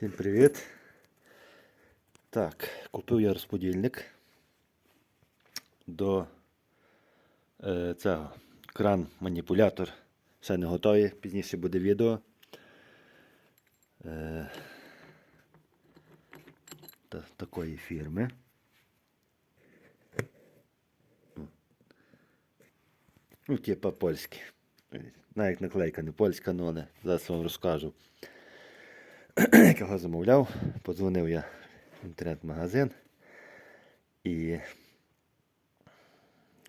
Всім привіт. Так, купив я розподільник до е, цього кран-маніпулятор. Ще не готовий, пізніше буде відео. Е, та, такої фірми. Ну, типа польські. Навіть наклейка не польська, ну, але зараз вам розкажу. Як його замовляв, подзвонив я в інтернет-магазин і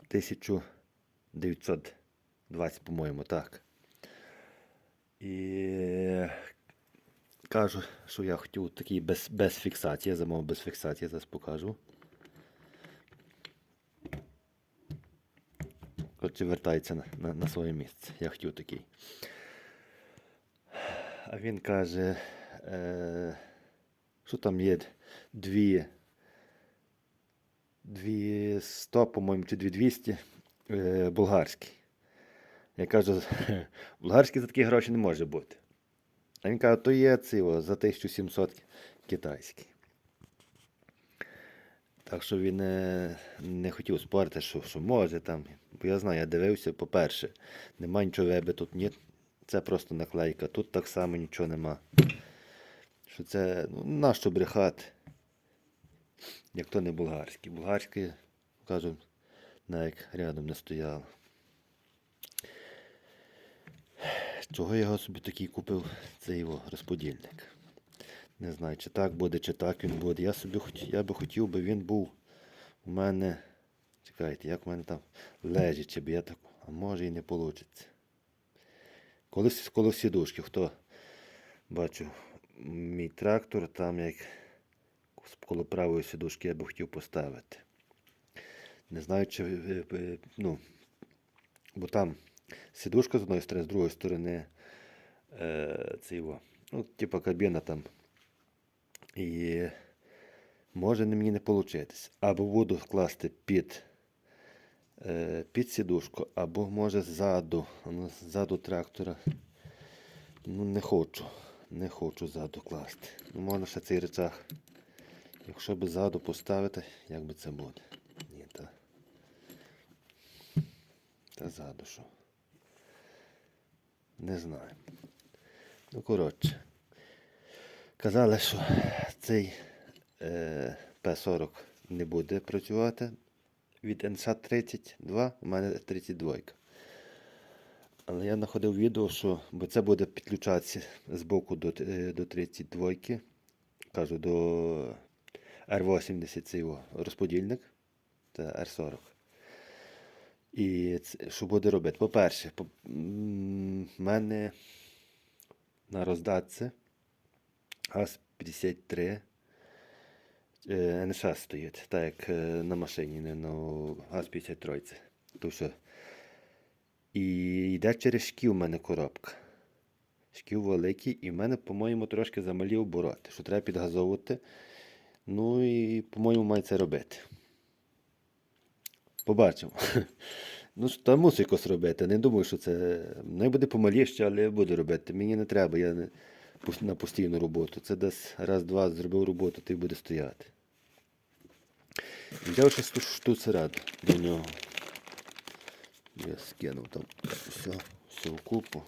1920, по-моєму, так. І кажу, що я хотів такий без, без фіксації, я замовив без фіксації, зараз покажу. Коротше, вертається на, на, на своє місце. Я хотів такий. А він каже, е, що там є дві, дві 100, по-моєму, чи дві 200 е, болгарські. Я кажу, болгарські за такі гроші не може бути. А він каже, то є циво за 1700 китайський. Так що він не, не хотів спорити, що, що може там. Бо я знаю, я дивився, по-перше, нема нічого веби тут, ні. Це просто наклейка. Тут так само нічого нема. Що це, ну, нащо брехати, як то не болгарський. Болгарський, кажу, навіть рядом не стояло. Чого я його собі такий купив? Це його розподільник. Не знаю, чи так буде, чи так він буде. Я собі я би хотів, би він був у мене. Чекайте, як у мене там лежить, чи б я так. А може і не вийде. Колись коло сідушки, хто бачив мій трактор, там як коло правої сідушки я би хотів поставити. Не знаю, чи е, е, ну, бо там сідушка з одної сторони, з другої сторони е, це його. Ну, типа кабіна там. І може мені не вийти. Або буду класти під, е, під сідушку, або може ззаду. Ну, ззаду трактора. Ну, не хочу. Не хочу ззаду класти. Ну, можна ще цей речах. Якщо би ззаду поставити, як би це буде? Ні, та. Та ззаду що. Не знаю. Ну, коротше. Казали, що цей е, П-40 не буде працювати від НС-32, у мене 32. Але я знаходив відео, що бо це буде підключатися з боку до, е, до 32. Кажу, до R80 це його розподільник. Це R40. І це, що буде робити? По-перше, по, мене на роздатці ГАЗ-53 е, НШ стоїть, так як е, на машині, не на ГАЗ-53. То що. І йде через шків у мене коробка. Шків великий, і в мене, по-моєму, трошки замалі обороти, що треба підгазовувати. Ну і, по-моєму, має це робити. Побачимо. Ну, ж, та мусить якось робити. Не думаю, що це. Не буде помаліше, але буду робити. Мені не треба, я не на постійну роботу. Це десь раз-два зробив роботу, ти буде стояти. Взяв ще шту- штуцерад до нього. Я скинув там все, все в купу.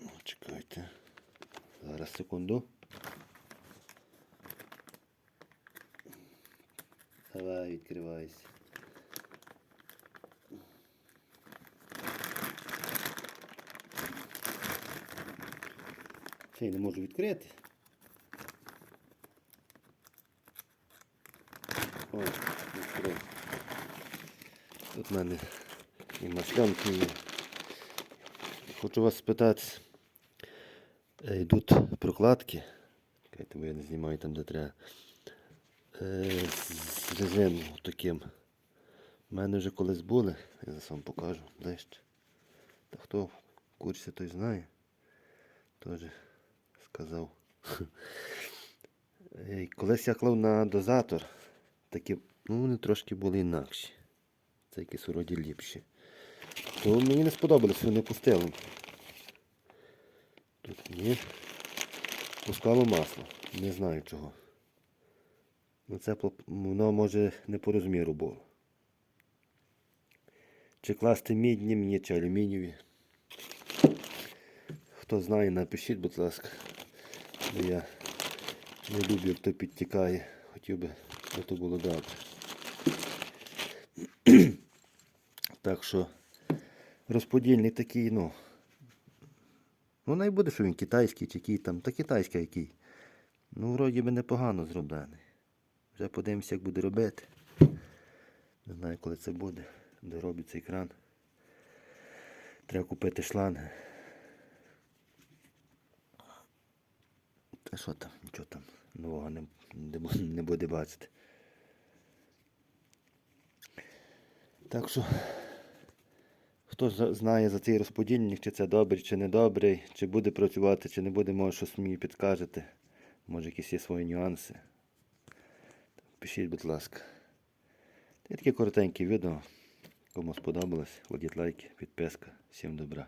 Ну, Чекайте. Зараз секунду. Давай, відкривайся. Цей не можу відкрити. О, відкрив. Тут в мене і маслянки є. Хочу вас спитати. Е, Йдуть прокладки. Чекайте, бо я не знімаю там, де треба. Е, з резином таким. У мене вже колись були, я зараз вам покажу ближче. Та хто в курсі, той знає. Теж сказав. Е, Колись я клав на дозатор, такі, ну вони трошки були інакші. Це якісь вроді ліпші. То мені не сподобалось, вони пустили. Тут ні. Пускало масло. Не знаю чого. Ну це воно може не по розміру було. Чи класти мідні мені, чи алюмінієві. Хто знає, напишіть, будь ласка. Я не люблю, як то підтікає. Хотів би, щоб то було добре. Так що розподільник такий, ну. Ну, не буде, що він китайський чи який там, та китайський який. Ну, вроді би непогано зроблений. Вже подивимося, як буде робити. Не знаю, коли це буде. Доробить цей кран. Треба купити шланги. Та що там, нічого там нового не, не буде бачити. Так що, хто знає за цей розподільник, чи це добрий, чи не добрий, чи буде працювати, чи не буде, може щось мені підкажете. Може якісь є свої нюанси. Пишіть, будь ласка. Таке коротеньке відео. Кому сподобалось, кладіть лайки, підписка. Всім добра.